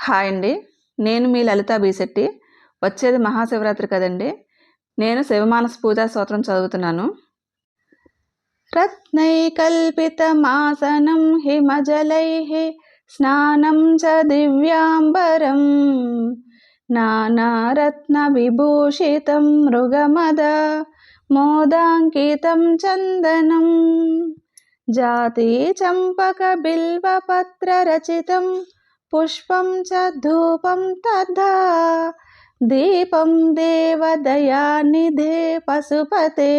Hi అండి. నేను మీ లలిత బీశెట్టి. వచ్చేది మహాశివరాత్రి కదండి. నేను శివమానస పూజా స్తోత్రం చదువుతున్నాను. రత్నైకల్పితమాసనం హిమజలై స్నానం చ దివ్యాంబరం. నానారత్నవిభూషితం మృగమద మోదాంకితం చందనం. జాతి చంపక బిల్వపత్ర రచితం पुष्पं च धूपं तथा दीपं देवदयानिधे पशुपते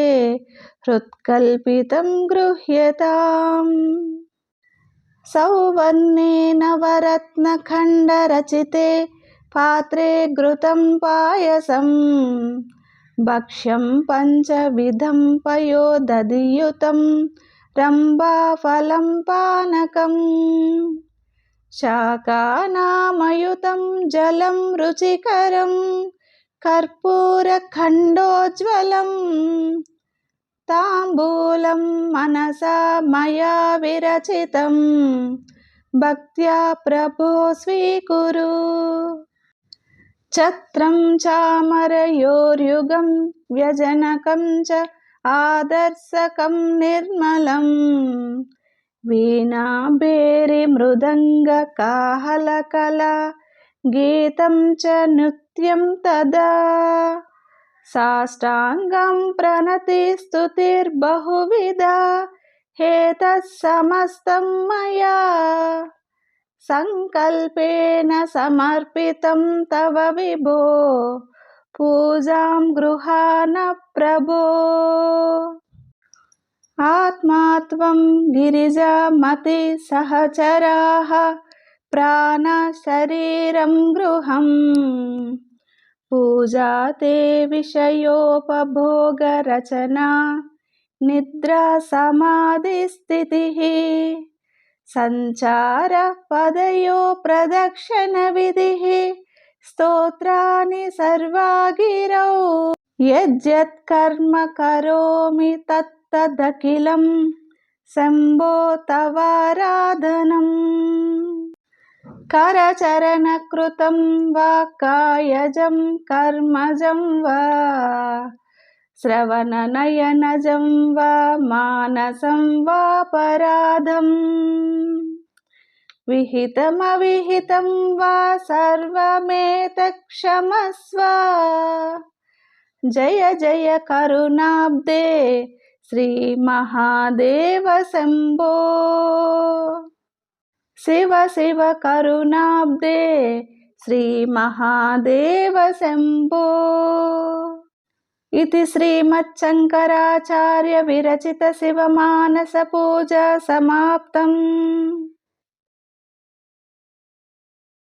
हृत्कल्पितं गृह्यताम् सौवर्णेन वरत्नखण्डरचिते पात्रे घृतं पायसम् भक्ष्यं पञ्चविधं पयोदधियुतं रम्बाफलं पानकम् శాకానామయుతం జలం రుచికరం కర్పూర ఖండోజ్వలం తాంబూలం మనసా మయా విరచితం భక్త్యా ప్రభో స్వీకురు. ఛత్రం చామరయోర్యుగం వ్యజనకం చ ఆదర్శకం నిర్మలం వీణాబేరి మృదంగ కాహలకల గీతం చ నృత్యం తదా. సాష్టాంగం ప్రణతి స్తుతిర్బహువిధ హేతస్సమస్తం మయా. సంకల్పేన సమర్పితం తవ విభో పూజాం గృహాన ప్రభో. ఆత్మాత్వం గిరిజమతి సహచరా ప్రాణశరీరం గృహం పూజాతే విషయోపభోగరచనా నిద్రా సమాధిస్థితి సంచార పదయో ప్రదక్షిణ విధి స్తోత్రాన్ని సర్వాగిరౌ యజ్జత్ కరోమి తత్ तदखिलं शम्भो तवाराधनम् करचरणकृतं वा कायजं कर्मजं वा श्रवणनयनजं वा मानसं वा पराधम् विहितमविहितं वा सर्वमेतक्षमस्व जय जय करुणाब्दे శ్రీ మహాదేవ శంభో. శివ శివ కరుణాబ్దే శ్రీ మహాదేవ శంభో. ఇది శ్రీమచ్చంకరాచార్య విరచిత శివమానస పూజ సమాప్తం.